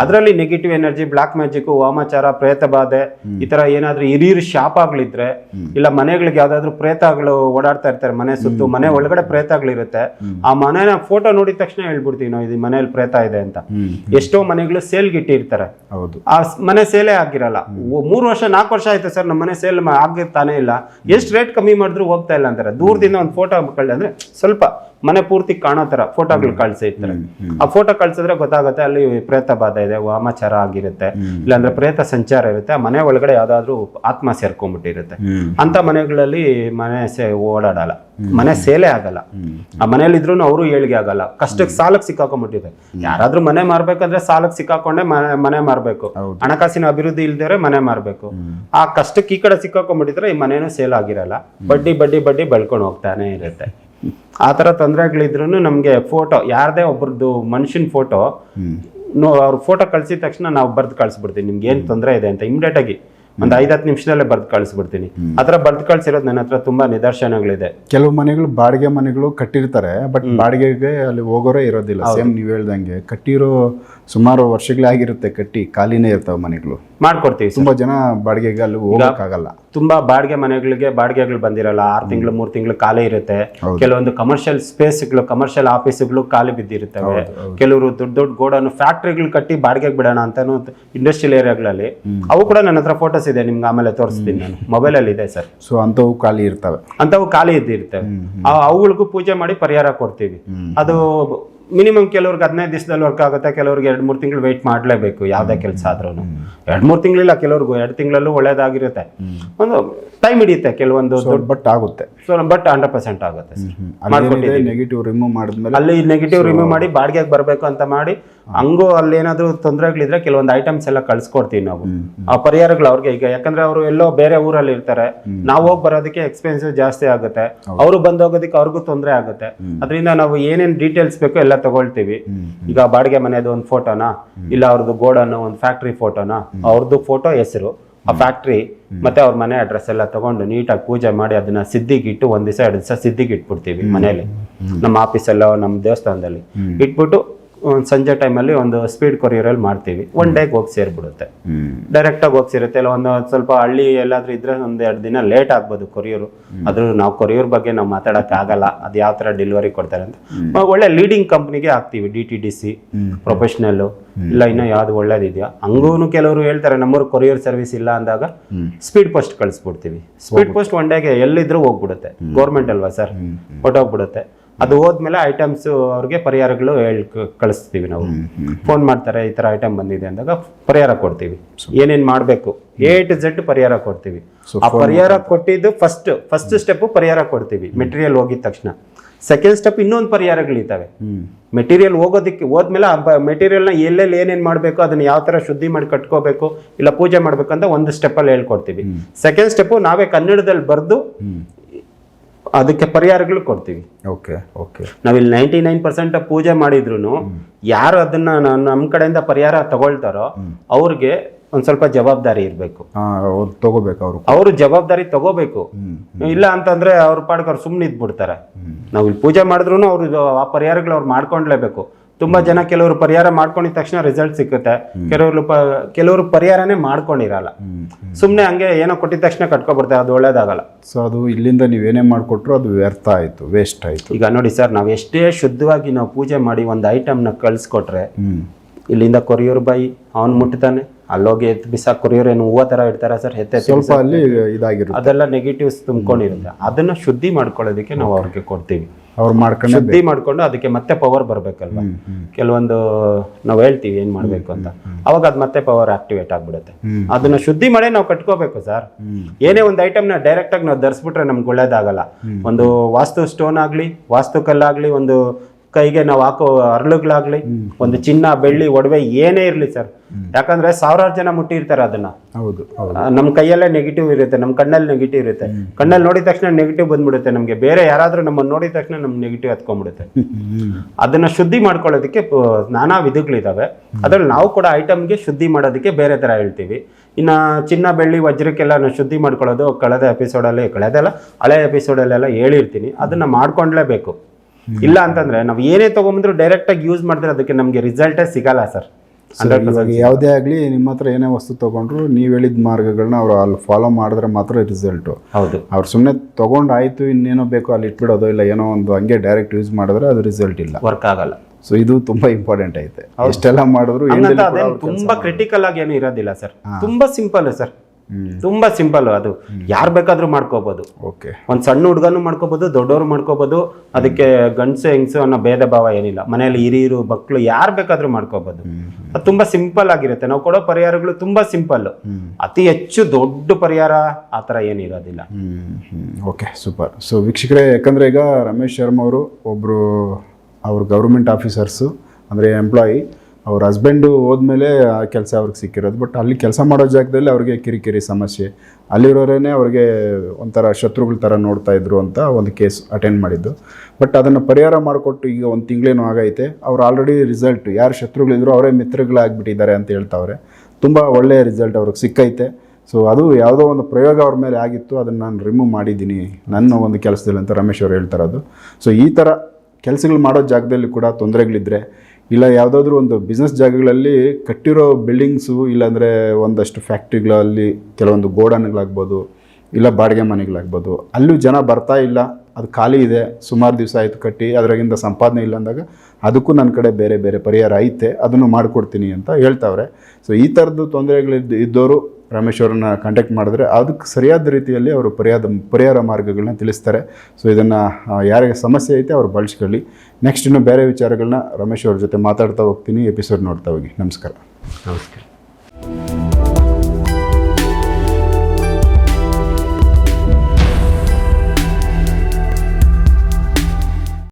ಅದರಲ್ಲಿ ನೆಗೆಟಿವ್ ಎನರ್ಜಿ ಬ್ಲಾಕ್ ಮ್ಯಾಜಿಕ್ ವಾಮಾಚಾರ ಪ್ರೇತ ಬಾಧೆ ಈ ತರ ಏನಾದ್ರೂ ಹಿರಿಯರ್ ಶಾಪಗಳಿದ್ರೆ ಇಲ್ಲ ಮನೆಗಳಿಗೆ ಯಾವ್ದಾದ್ರು ಪ್ರೇತಗಳು ಓಡಾಡ್ತಾ ಇರ್ತಾರೆ ಮನೆ ಸುತ್ತು ಮನೆ ಒಳಗಡೆ ಪ್ರೇತಗಳಿರುತ್ತೆ ಆ ಮನೆನ ಫೋಟೋ ನೋಡಿದ ತಕ್ಷಣ ಹೇಳ್ಬಿಡ್ತೀವಿ ನಾವು ಇದು ಮನೇಲಿ ಪ್ರೇತ ಇದೆ ಅಂತ. ಎಷ್ಟೋ ಮನೆಗಳು ಸೇಲ್ಗೆ ಇಟ್ಟಿರ್ತಾರೆ. ಹೌದು. ಆ ಮನೆ ಸೇಲೇ ಆಗಿರಲ್ಲ. ಮೂರು ವರ್ಷ ನಾಲ್ಕು ವರ್ಷ ಆಯ್ತು ಸರ್ ನಮ್ಮ ಮನೆ ಸೇಲ್ ಆಗಿರ್ತಾನೆ ಇಲ್ಲ. ಎಷ್ಟು ರೇಟ್ ಕಮ್ಮಿ ಮಾಡಿದ್ರು ಹೋಗ್ತಾ ಇಲ್ಲ ಅಂತಾರೆ. ದೂರದಿಂದ ಒಂದು ಫೋಟೋ ಕಳ್ಳಿ ಅಂದ್ರೆ ಸ್ವಲ್ಪ ಮನೆ ಪೂರ್ತಿ ಕಾಣೋ ತರ ಫೋಟೋಗಳು ಕಳ್ಸಿರ್ತಾರೆ ಆ ಫೋಟೋ ಕಳ್ಸಿದ್ರೆ ಗೊತ್ತಾಗುತ್ತೆ ಅಲ್ಲಿ ಪ್ರೇತ ಬಾಧ ಇದೆ ವಾಮಾಚಾರ ಆಗಿರುತ್ತೆ. ಇಲ್ಲಾಂದ್ರೆ ಪ್ರೇತ ಸಂಚಾರ ಇರುತ್ತೆ ಆ ಮನೆ ಒಳಗಡೆ ಯಾವ್ದಾದ್ರು ಆತ್ಮ ಸೇರ್ಕೊಂಡ್ಬಿಟ್ಟಿರುತ್ತೆ. ಅಂತ ಮನೆಗಳಲ್ಲಿ ಮನೆ ಸೇ ಓಡಾಡಲ್ಲ. ಮನೆ ಸೇಲೆ ಆಗಲ್ಲ. ಆ ಮನೇಲಿ ಇದ್ರು ಅವರು ಏಳಿಗೆ ಆಗಲ್ಲ. ಕಷ್ಟಕ್ಕೆ ಸಾಲಕ್ಕೆ ಸಿಕ್ಕಾಕೊಂಡ್ಬಿಟ್ಟಿದೆ ಯಾರಾದ್ರೂ ಮನೆ ಮಾರ್ಬೇಕಂದ್ರೆ ಸಾಲಕ್ಕೆ ಸಿಕ್ಕಾಕೊಂಡೆ ಮನೆ ಮಾರ್ಬೇಕು. ಹಣಕಾಸಿನ ಅಭಿವೃದ್ಧಿ ಇಲ್ದಿದ್ರೆ ಮನೆ ಮಾರ್ಬೇಕು. ಆ ಕಷ್ಟಕ್ಕೆ ಈ ಕಡೆ ಸಿಕ್ಕಾಕೊಂಡ್ಬಿಟ್ಟಿದ್ರೆ ಈ ಮನೇನು ಸೇಲ್ ಆಗಿರಲ್ಲ. ಬಡ್ಡಿ ಬಡ್ಡಿ ಬಡ್ಡಿ ಬೆಳ್ಕೊಂಡು ಹೋಗ್ತಾನೆ ಇರುತ್ತೆ. ಆ ಥರ ತೊಂದರೆಗಳಿದ್ರು ನಮಗೆ ಫೋಟೋ ಯಾರದೇ ಒಬ್ರದ್ದು ಮನುಷ್ಯನ ಫೋಟೋ ನೋ ಅವ್ರ ಫೋಟೋ ಕಳಿಸಿದ ತಕ್ಷಣ ನಾವು ಬರ್ದು ಕಳಿಸ್ಬಿಡ್ತೀವಿ. ನಿಮ್ಗೆ ಏನು ತೊಂದರೆ ಇದೆ ಅಂತ ಇಮಿಡಿಯೇಟ್ ಆಗಿ ಒಂದು ಐದು ಹತ್ತು ನಿಮಿಷದಲ್ಲೇ ಬರ್ದು ಕಳಿಸ್ಬಿಡ್ತೀನಿ. ಆ ಥರ ಬರ್ದು ಕಳಿಸಿರೋದು ನನ್ನ ಹತ್ರ ತುಂಬಾ ನಿದರ್ಶನಗಳಿದೆ. ಕೆಲವು ಮನೆಗಳು ಬಾಡಿಗೆ ಮನೆಗಳು ಕಟ್ಟಿರ್ತಾರೆ ಬಟ್ ಬಾಡಿಗೆಗೆ ಅಲ್ಲಿ ಹೋಗೋರೇ ಇರೋದಿಲ್ಲ. ಸೇಮ್ ನೀವು ಹೇಳ್ದಂಗೆ ಕಟ್ಟಿರೋ ಸುಮಾರು ವರ್ಷಗಳೇ ಆಗಿರುತ್ತೆ ಕಟ್ಟಿ ಖಾಲಿನೇ ಇರ್ತಾವೆ ಮನೆಗಳು. ಮಾಡ್ಕೊಡ್ತೀವಿ ತುಂಬಾ ಜನ ಬಾಡಿಗೆಗೆ ಅಲ್ಲಿ ಹೋಗಕ್ಕಾಗಲ್ಲ. ತುಂಬಾ ಬಾಡಿಗೆ ಮನೆಗಳಿಗೆ ಬಾಡಿಗೆಗಳು ಬಂದಿರಲ್ಲ ಆರು ತಿಂಗಳು ಮೂರು ತಿಂಗಳು ಖಾಲಿ ಇರುತ್ತೆ. ಕೆಲವೊಂದು ಕಮರ್ಷಿಯಲ್ ಸ್ಪೇಸ್ಗಳು ಕಮರ್ಷಿಯಲ್ ಆಫೀಸ್ಗಳು ಖಾಲಿ ಬಿದ್ದಿರುತ್ತವೆ. ಕೆಲವರು ದೊಡ್ಡ ದೊಡ್ಡ ಗೋಡನ್ ಫ್ಯಾಕ್ಟ್ರಿಗಳು ಕಟ್ಟಿ ಬಾಡಿಗೆಗೆ ಬಿಡೋಣ ಅಂತಾನು ಇಂಡಸ್ಟ್ರಿಯಲ್ ಏರಿಯಾಗಳಲ್ಲಿ ಅವು ಕೂಡ ನನ್ನ ಹತ್ರ ಫೋಟೋಸ್ ಇದೆ ನಿಮ್ಗೆ ಆಮೇಲೆ ತೋರಿಸ್ತೀನಿ ನಾನು. ಮೊಬೈಲಲ್ಲಿ ಇದೆ ಸರ್ ಸೊ ಅಂತವು ಖಾಲಿ ಇರ್ತವೆ. ಅಂತವು ಖಾಲಿ ಇದ್ದಿರ್ತವೆ ಅವುಗಳಿಗೂ ಪೂಜೆ ಮಾಡಿ ಪರಿಹಾರ ಕೊಡ್ತೀವಿ. ಅದು ಮಿನಿಮಮ್ ಕೆಲವ್ರಿಗೆ ಹದಿನೈದು ದಿವಸದಲ್ಲಿ ವರ್ಕ್ ಆಗುತ್ತೆ ಕೆಲವ್ರಿಗೆ ಎರಡು ಮೂರು ತಿಂಗಳು ವೆಯ್ಟ್ ಮಾಡಲೇಬೇಕು ಯಾವುದೇ ಕೆಲಸ ಆದ್ರೂ ಎರಡು ಮೂರು ತಿಂಗಳಿಲ್ಲ ಕೆಲವ್ರಿಗೂ ಎರಡು ತಿಂಗಳಲ್ಲೂ ಒಳ್ಳೇದಾಗಿರುತ್ತೆ. ಒಂದು ಟೈಮ್ ಹಿಡಿಯುತ್ತೆ ಕೆಲವೊಂದು ದೊಡ್ಡ ಬಟ್ ಆಗುತ್ತೆ. ಸೊ ಬಟ್ ಹಂಡ್ರೆಡ್ ಪರ್ಸೆಂಟ್ ಆಗುತ್ತೆ ಸರ್ ನೆಗೆಟಿವ್ ರಿಮೂವ್ ಮಾಡಿದ್ಮೇಲೆ ಅಲ್ಲಿ ನೆಗೆಟಿವ್ ರಿಮೂವ್ ಮಾಡಿ ಬಾಡಿಗೆಗೆ ಬರಬೇಕು ಅಂತ ಮಾಡಿ ಹಂಗೂ ಅಲ್ಲಿ ಏನಾದ್ರು ತೊಂದರೆಗಳಿದ್ರೆ ಕೆಲವೊಂದು ಐಟಮ್ಸ್ ಎಲ್ಲ ಕಳ್ಸಿಕೊಡ್ತೀವಿ ನಾವು. ಆ ಪರಿಹಾರಗಳು ಅವ್ರಿಗೆ ಈಗ ಯಾಕಂದ್ರೆ ಅವರು ಎಲ್ಲೋ ಬೇರೆ ಊರಲ್ಲಿ ಇರ್ತಾರೆ. ನಾವು ಹೋಗಿ ಬರೋದಕ್ಕೆ ಎಕ್ಸ್ಪೆನ್ಸಿವ್ ಜಾಸ್ತಿ ಆಗುತ್ತೆ. ಅವರು ಬಂದು ಹೋಗೋದಕ್ಕೆ ಅವ್ರಿಗೂ ತೊಂದರೆ ಆಗುತ್ತೆ. ಅದರಿಂದ ನಾವು ಏನೇನ್ ಡೀಟೇಲ್ಸ್ ಬೇಕೋ ಎಲ್ಲ ತಗೊಳ್ತೀವಿ. ಈಗ ಬಾಡಿಗೆ ಮನೆಯದು ಒಂದು ಫೋಟೋನಾ ಇಲ್ಲ ಅವ್ರದ್ದು ಗೋಡನ್ನು ಒಂದು ಫ್ಯಾಕ್ಟ್ರಿ ಫೋಟೋನಾ ಅವ್ರದ್ದು ಫೋಟೋ ಹೆಸರು ಆ ಫ್ಯಾಕ್ಟ್ರಿ ಮತ್ತೆ ಅವ್ರ ಮನೆ ಅಡ್ರೆಸ್ ಎಲ್ಲ ತಗೊಂಡು ನೀಟಾಗಿ ಪೂಜೆ ಮಾಡಿ ಅದನ್ನ ಸಿದ್ಧಿಗಿಟ್ಟು ಒಂದ್ ದಿವಸ ಎರಡು ದಿವಸ ಸಿದ್ಧಿಗೆ ಇಟ್ಬಿಡ್ತೀವಿ ಮನೇಲಿ. ನಮ್ಮ ಆಫೀಸಲ್ಲೋ ನಮ್ಮ ದೇವಸ್ಥಾನದಲ್ಲಿ. ಇಟ್ಬಿಟ್ಟು ಒಂದ್ ಸಂಜೆ ಟೈಮಲ್ಲಿ ಒಂದು ಸ್ಪೀಡ್ ಕೊರಿಯರಲ್ಲಿ ಮಾಡ್ತೀವಿ. ಒನ್ ಡೇಗೆ ಹೋಗಿ ಸೇರ್ಬಿಡುತ್ತೆ. ಡೈರೆಕ್ಟಾಗಿ ಹೋಗಿ ಸೇರುತ್ತೆ. ಇಲ್ಲ ಒಂದು ಸ್ವಲ್ಪ ಹಳ್ಳಿ ಎಲ್ಲಾದ್ರೂ ಇದ್ರೆ ಒಂದು ಎರಡು ದಿನ ಲೇಟ್ ಆಗ್ಬೋದು ಕೊರಿಯರು ಆದ್ರೂ ನಾವು ಕೊರಿಯರ್ ಬಗ್ಗೆ ನಾವು ಮಾತಾಡಕ್ ಆಗಲ್ಲ. ಅದು ಯಾವ ತರ ಡೆಲಿವರಿ ಕೊಡ್ತಾರೆ ಅಂತ. ಒಳ್ಳೆ ಲೀಡಿಂಗ್ ಕಂಪ್ನಿಗೆ ಹಾಕ್ತೀವಿ. D T D C professional ಇಲ್ಲ ಇನ್ನೂ ಯಾವ್ದು ಒಳ್ಳೇದಿದೆಯಾ? ಹಂಗೂ ಕೆಲವರು ಹೇಳ್ತಾರೆ ನಮ್ಮೂರು ಕೊರಿಯರ್ ಸರ್ವಿಸ್ ಇಲ್ಲ ಅಂದಾಗ ಸ್ಪೀಡ್ ಪೋಸ್ಟ್ ಕಳಿಸ್ಬಿಡ್ತೀವಿ. ಸ್ಪೀಡ್ ಪೋಸ್ಟ್ ಒನ್ ಡೇಗೆ ಎಲ್ಲಿದ್ರೂ ಹೋಗ್ಬಿಡುತ್ತೆ. ಗೌರ್ಮೆಂಟ್ ಅಲ್ವಾ ಸರ್? ಹೊಟ್ಟೋಗ್ಬಿಡುತ್ತೆ ಅದು ಹೋದ್ಮೇಲೆ ಐಟಮ್ಸ್ ಅವ್ರಿಗೆ ಪರಿಹಾರಗಳು ಹೇಳ್ ಕಳಿಸ್ತೀವಿ ನಾವು. ಫೋನ್ ಮಾಡ್ತಾರೆ ಈ ತರ ಐಟಮ್ ಬಂದಿದೆ ಅಂದಾಗ ಪರಿಹಾರ ಕೊಡ್ತೀವಿ. ಏನೇನ್ ಮಾಡ್ಬೇಕು? ಎ ಟು ಝೆಡ್ ಪರಿಹಾರ ಕೊಡ್ತೀವಿ. ಆ ಪರಿಹಾರ ಕೊಟ್ಟಿದ್ದು ಫಸ್ಟ್ ಫಸ್ಟ್ ಸ್ಟೆಪ್ ಪರಿಹಾರ ಕೊಡ್ತೀವಿ ಮೆಟೀರಿಯಲ್ ಹೋಗಿದ ತಕ್ಷಣ. ಸೆಕೆಂಡ್ ಸ್ಟೆಪ್ ಇನ್ನೊಂದು ಪರಿಹಾರಗಳಿದ್ದಾವೆ ಮೆಟೀರಿಯಲ್ ಹೋಗೋದಕ್ಕೆ ಹೋದ್ಮೇಲೆ ಆ ಮೆಟೀರಿಯಲ್ನ ಎಲ್ಲೆಲ್ಲಿ ಏನೇನು ಮಾಡಬೇಕು ಅದನ್ನ ಯಾವ ಥರ ಶುದ್ಧಿ ಮಾಡಿ ಕಟ್ಕೋಬೇಕು ಇಲ್ಲ ಪೂಜೆ ಮಾಡಬೇಕು ಅಂತ ಒಂದು ಸ್ಟೆಪ್ಪಲ್ಲಿ ಹೇಳ್ಕೊಡ್ತೀವಿ. ಸೆಕೆಂಡ್ ಸ್ಟೆಪ್ಪು ನಾವೇ ಕನ್ನಡದಲ್ಲಿ ಬರೆದು ಅದಕ್ಕೆ ಪರಿಹಾರಗಳು ಕೊಡ್ತೀವಿ. Okay okay. ನಾವಿಲ್ಲಿ ನೈಂಟಿ ನೈನ್ ಪರ್ಸೆಂಟ್ ಪೂಜೆ ಮಾಡಿದ್ರು ಯಾರು ಅದನ್ನ ನಮ್ಮ ಕಡೆಯಿಂದ ಪರಿಹಾರ ತಗೊಳ್ತಾರೋ ಅವ್ರಿಗೆ ಒಂದ್ ಸ್ವಲ್ಪ ಜವಾಬ್ದಾರಿ ಇರಬೇಕು. ತಗೋಬೇಕು ಅವರು. ಅವರು ಜವಾಬ್ದಾರಿ ತಗೋಬೇಕು. ಇಲ್ಲ ಅಂತಂದ್ರೆ ಅವ್ರ ಪಾಡ್ಗೆ ಅವ್ರು ಸುಮ್ಮನೆ ಇದ್ಬಿಡ್ತಾರೆ. ನಾವು ಇಲ್ಲಿ ಪೂಜೆ ಮಾಡಿದ್ರು ಅವ್ರು ಆ ಪರಿಹಾರಗಳು ಅವ್ರು ಮಾಡ್ಕೊಂಡ್ಲೇಬೇಕು. ತುಂಬಾ ಜನ ಕೆಲವರು ಪರಿಹಾರ ಮಾಡ್ಕೊಂಡಿದ ತಕ್ಷಣ ರಿಸಲ್ಟ್ ಸಿಕ್ಕುತ್ತೆ. ಕೆಲವರು ಕೆಲವರು ಪರಿಹಾರನೇ ಮಾಡ್ಕೊಂಡಿರಲ್ಲ. ಸುಮ್ಮನೆ ಹಂಗೆ ಏನೋ ಕೊಟ್ಟಿದ ತಕ್ಷಣ ಕಟ್ಕೊಬಿಡ್ತಾರೆ ಅದು ಒಳ್ಳೇದಾಗಲ್ಲ. ಸೊ ಅದು ಇಲ್ಲಿಂದ ನೀವೇನೇ ಮಾಡಿಕೊಟ್ರು ಅದು ವ್ಯರ್ಥ ಆಯಿತು ವೇಸ್ಟ್ ಆಯಿತು. ಈಗ ನೋಡಿ ಸರ್ ನಾವು ಎಷ್ಟೇ ಶುದ್ಧವಾಗಿ ನಾವು ಪೂಜೆ ಮಾಡಿ ಒಂದು ಐಟಮ್ನ ಕಳಿಸ್ಕೊಟ್ರೆ ಇಲ್ಲಿಂದ ಕೊರಿಯೋರ್ ಬಾಯಿ ಅವ್ನು ಮುಟ್ತಾನೆ. ಅಲ್ಲೋಗಿ ಎತ್ ಬಿಸಾಕ್ ಕೊರಿಯೋರ್ ಏನು ಹೂವ ತರ ಇಡ್ತಾರೆ ಸರ್? ಎತ್ತೆ ಸ್ವಲ್ಪ ಅಲ್ಲಿ ಇದಾಗಿರುತ್ತೆ. ಅದೆಲ್ಲ ನೆಗೆಟಿವ್ಸ್ ತುಂಬ್ಕೊಂಡಿರುತ್ತೆ. ಅದನ್ನ ಶುದ್ಧಿ ಮಾಡ್ಕೊಳ್ಳೋದಕ್ಕೆ ನಾವು ಅವ್ರಿಗೆ ಕೊಡ್ತೀವಿ. ಅವ್ರು ಮಾಡ್ಕೊಂಡು ಶುದ್ಧಿ ಮಾಡ್ಕೊಂಡು ಅದಕ್ಕೆ ಮತ್ತೆ ಪವರ್ ಬರ್ಬೇಕಲ್ವಾ? ಕೆಲವೊಂದು ನಾವು ಹೇಳ್ತೀವಿ ಏನ್ ಮಾಡ್ಬೇಕು ಅಂತ. ಅವಾಗ ಅದ್ ಮತ್ತೆ ಪವರ್ ಆಕ್ಟಿವೇಟ್ ಆಗ್ಬಿಡುತ್ತೆ. ಅದನ್ನ ಶುದ್ಧಿ ಮಾಡಿ ನಾವು ಕಟ್ಕೋಬೇಕು ಸರ್. ಏನೇ ಒಂದು ಐಟಮ್ನ ಡೈರೆಕ್ಟಾಗಿ ನಾವು ಧರಿಸ್ಬಿಟ್ರೆ ನಮ್ಗೆ ಒಳ್ಳೇದಾಗಲ್ಲ. ಒಂದು ವಾಸ್ತು ಸ್ಟೋನ್ ಆಗ್ಲಿ ವಾಸ್ತು ಕಲ್ಲಾಗ್ಲಿ ಒಂದು ಕೈಗೆ ನಾವು ಹಾಕೋ ಅರಳುಗಳಾಗ್ಲಿ ಒಂದು ಚಿನ್ನ ಬೆಳ್ಳಿ ಒಡವೆ ಏನೇ ಇರಲಿ ಸರ್. ಯಾಕಂದ್ರೆ ಸಾವಿರಾರು ಜನ ಮುಟ್ಟಿರ್ತಾರೆ ಅದನ್ನ. ಹೌದು ಹೌದು. ಆ, ನಮ್ ಕೈಯಲ್ಲೇ ನೆಗೆಟಿವ್ ಇರುತ್ತೆ ನಮ್ಮ ಕಣ್ಣಲ್ಲಿ ನೆಗೆಟಿವ್ ಇರುತ್ತೆ. ಕಣ್ಣಲ್ಲಿ ನೋಡಿದ ತಕ್ಷಣ ನೆಗೆಟಿವ್ ಬಂದ್ಬಿಡುತ್ತೆ ನಮ್ಗೆ. ಬೇರೆ ಯಾರಾದ್ರೂ ನಮ್ಮನ್ನು ನೋಡಿದ ತಕ್ಷಣ ನಮ್ಗೆ ನೆಗೆಟಿವ್ ಹತ್ಕೊಂಡ್ಬಿಡುತ್ತೆ. ಅದನ್ನ ಶುದ್ಧಿ ಮಾಡ್ಕೊಳ್ಳೋದಕ್ಕೆ ನಾನಾ ವಿಧಗಳಿದಾವೆ. ಅದ್ರಲ್ಲಿ ನಾವು ಕೂಡ ಐಟಮ್ಗೆ ಶುದ್ಧಿ ಮಾಡೋದಕ್ಕೆ ಬೇರೆ ತರ ಹೇಳ್ತೀವಿ. ಇನ್ನ ಚಿನ್ನ ಬೆಳ್ಳಿ ವಜ್ರಕ್ಕೆಲ್ಲ ನಾನು ಶುದ್ಧಿ ಮಾಡ್ಕೊಳ್ಳೋದು ಕಳೆದ ಎಪಿಸೋಡಲ್ಲಿ ಕಳೆದಲ್ಲ ಹಳೆ ಎಪಿಸೋಡಲ್ಲೆಲ್ಲ ಹೇಳಿರ್ತೀನಿ. ಅದನ್ನ ಮಾಡ್ಕೊಂಡ್ಲೇಬೇಕು. ಇಲ್ಲ ಅಂತಂದ್ರೆ ನಾವು ಏನೇ ತಗೊಂಬಂದ್ರು ಡೈರೆಕ್ಟ್ ಆಗಿ ಯೂಸ್ ಮಾಡಿದ್ರೆ ಅದಕ್ಕೆ ನಮಗೆ ರಿಸಲ್ಟೇ ಸಿಗಲ್ಲ ಸರ್ ಇವಾಗ ಯಾವುದೇ ಆಗಲಿ ನಿಮ್ಮ ಹತ್ರ ಏನೇ ವಸ್ತು ತೊಗೊಂಡ್ರು ನೀವು ಹೇಳಿದ ಮಾರ್ಗಗಳನ್ನ ಅವ್ರು ಅಲ್ಲಿ ಫಾಲೋ ಮಾಡಿದ್ರೆ ಮಾತ್ರ ರಿಸಲ್ಟು ಹೌದು. ಅವ್ರು ಸುಮ್ಮನೆ ತೊಗೊಂಡು ಆಯಿತು ಇನ್ನೇನೋ ಬೇಕೋ ಅಲ್ಲಿ ಇಟ್ಬಿಡೋದು ಇಲ್ಲ ಏನೋ ಒಂದು ಹಂಗೆ ಡೈರೆಕ್ಟ್ ಯೂಸ್ ಮಾಡಿದ್ರೆ ಅದು ರಿಸಲ್ಟ್ ಇಲ್ಲ. ವರ್ಕ್ ಆಗಲ್ಲ. ಸೊ ಇದು ತುಂಬಾ ಇಂಪಾರ್ಟೆಂಟ್ ಐತೆ. ಇಷ್ಟೆಲ್ಲ ಮಾಡಿದ್ರು ತುಂಬಾ ಕ್ರಿಟಿಕಲ್ ಆಗಿ ಏನು ಇರೋದಿಲ್ಲ ಸರ್ ತುಂಬಾ ಸಿಂಪಲ್ ಸರ್ ತುಂಬಾ ಸಿಂಪಲ್ ಅದು. ಯಾರು ಬೇಕಾದ್ರೂ ಮಾಡ್ಕೋಬಹುದು ಓಕೆ. ಒಂದ್ ಸಣ್ಣ ಹುಡುಗನು ಮಾಡ್ಕೋಬಹುದು ದೊಡ್ಡವರು ಮಾಡ್ಕೋಬಹುದು ಅದಕ್ಕೆ ಗಂಡಸು ಹೆಂಗಸು ಅನ್ನೋ ಭೇದ ಭಾವ ಏನಿಲ್ಲ. ಮನೆಯಲ್ಲಿ ಹಿರಿಯರು ಮಕ್ಕಳು ಯಾರು ಬೇಕಾದ್ರೂ ಮಾಡ್ಕೋಬಹುದು ಅದು ತುಂಬಾ ಸಿಂಪಲ್ ಆಗಿರುತ್ತೆ. ನಾವು ಕೊಡೋ ಪರಿಹಾರಗಳು ತುಂಬಾ ಸಿಂಪಲ್. ಅತಿ ಹೆಚ್ಚು ದೊಡ್ಡ ಪರಿಹಾರ ಆ ಥರ ಏನಿರೋದಿಲ್ಲ ಓಕೆ ಸೂಪರ್. ಸೊ ವೀಕ್ಷಕರೇ ಯಾಕಂದ್ರೆ ಈಗ ರಮೇಶ್ ಶರ್ಮಾ ಅವರು ಒಬ್ಬರು ಅವ್ರ ಗೌರ್ಮೆಂಟ್ ಆಫೀಸರ್ಸು ಅಂದರೆ ಎಂಪ್ಲಾಯಿ ಅವ್ರ ಹಸ್ಬೆಂಡು ಹೋದ್ಮೇಲೆ ಆ ಕೆಲಸ ಅವ್ರಿಗೆ ಸಿಕ್ಕಿರೋದು. ಬಟ್ ಅಲ್ಲಿ ಕೆಲಸ ಮಾಡೋ ಜಾಗದಲ್ಲಿ ಅವ್ರಿಗೆ ಕಿರಿಕಿರಿ ಸಮಸ್ಯೆ. ಅಲ್ಲಿರೋರೇ ಅವ್ರಿಗೆ ಒಂಥರ ಶತ್ರುಗಳ ಥರ ನೋಡ್ತಾ ಇದ್ರು ಅಂತ ಒಂದು ಕೇಸ್ ಅಟೆಂಡ್ ಮಾಡಿದ್ದು. ಬಟ್ ಅದನ್ನು ಪರಿಹಾರ ಮಾಡಿಕೊಟ್ಟು ಈಗ ಒಂದು ತಿಂಗಳೇನೋ ಆಗೈತೆ. ಅವ್ರು ಆಲ್ರೆಡಿ ರಿಸಲ್ಟ್ ಯಾರು ಶತ್ರುಗಳಿದ್ರು ಅವರೇ ಮಿತ್ರಗಳಾಗ್ಬಿಟ್ಟಿದ್ದಾರೆ ಅಂತ ಹೇಳ್ತಾವ್ರೆ. ತುಂಬ ಒಳ್ಳೆಯ ರಿಸಲ್ಟ್ ಅವ್ರಿಗೆ ಸಿಕ್ಕೈತೆ. ಸೊ ಅದು ಯಾವುದೋ ಒಂದು ಪ್ರಯೋಗ ಅವ್ರ ಮೇಲೆ ಆಗಿತ್ತು. ಅದನ್ನು ನಾನು ರಿಮೂವ್ ಮಾಡಿದ್ದೀನಿ ನನ್ನ ಒಂದು ಕೆಲಸದಲ್ಲಿ ಅಂತ ರಮೇಶ್ ಅವರು ಇರೋದು. ಸೊ ಈ ಥರ ಕೆಲಸಗಳು ಮಾಡೋ ಜಾಗದಲ್ಲಿ ಕೂಡ ತೊಂದರೆಗಳಿದ್ದರೆ ಇಲ್ಲ, ಯಾವುದಾದ್ರೂ ಒಂದು ಬಿಸ್ನೆಸ್ ಜಾಗಗಳಲ್ಲಿ ಕಟ್ಟಿರೋ ಬಿಲ್ಡಿಂಗ್ಸು ಇಲ್ಲಾಂದರೆ ಒಂದಷ್ಟು ಫ್ಯಾಕ್ಟ್ರಿಗಳಲ್ಲಿ ಕೆಲವೊಂದು ಗೋಡನ್ಗಳಾಗ್ಬೋದು, ಇಲ್ಲ ಬಾಡಿಗೆ ಮನೆಗಳಾಗ್ಬೋದು, ಅಲ್ಲೂ ಜನ ಬರ್ತಾ ಇಲ್ಲ. ಅದು ಖಾಲಿ ಇದೆ, ಸುಮಾರು ದಿವಸ ಆಯಿತು ಕಟ್ಟಿ, ಅದರಾಗಿಂದ ಸಂಪಾದನೆ ಇಲ್ಲ ಅಂದಾಗ ಅದಕ್ಕೂ ನನ್ನ ಕಡೆ ಬೇರೆ ಬೇರೆ ಪರಿಹಾರ ಐತೆ, ಅದನ್ನು ಮಾಡಿಕೊಡ್ತೀನಿ ಅಂತ ಹೇಳ್ತಾವ್ರೆ. ಸೊ ಈ ಥರದ್ದು ತೊಂದರೆಗಳಿದ್ದು ಇದ್ದವರು ರಾಮೇಶ್ವರನ್ನ ಕಾಂಟ್ಯಾಕ್ಟ್ ಮಾಡಿದ್ರೆ ಅದಕ್ಕೆ ಸರಿಯಾದ ರೀತಿಯಲ್ಲಿ ಅವರು ಪರಿಹಾರ ಪರಿಹಾರ ಮಾರ್ಗಗಳನ್ನ ತಿಳಿಸ್ತಾರೆ. ಸೊ ಇದನ್ನು ಯಾರಿಗೆ ಸಮಸ್ಯೆ ಐತೆ ಅವ್ರು ಬಳಸ್ಕೊಳ್ಳಿ. ನೆಕ್ಸ್ಟ್ ಇನ್ನು ಬೇರೆ ವಿಚಾರಗಳನ್ನ ರಮೇಶ್ ಅವ್ರ ಜೊತೆ ಮಾತಾಡ್ತಾ ಹೋಗ್ತೀನಿ ಎಪಿಸೋಡ್ ನೋಡ್ತಾ ಹೋಗಿ. ನಮಸ್ಕಾರ. ನಮಸ್ಕಾರ.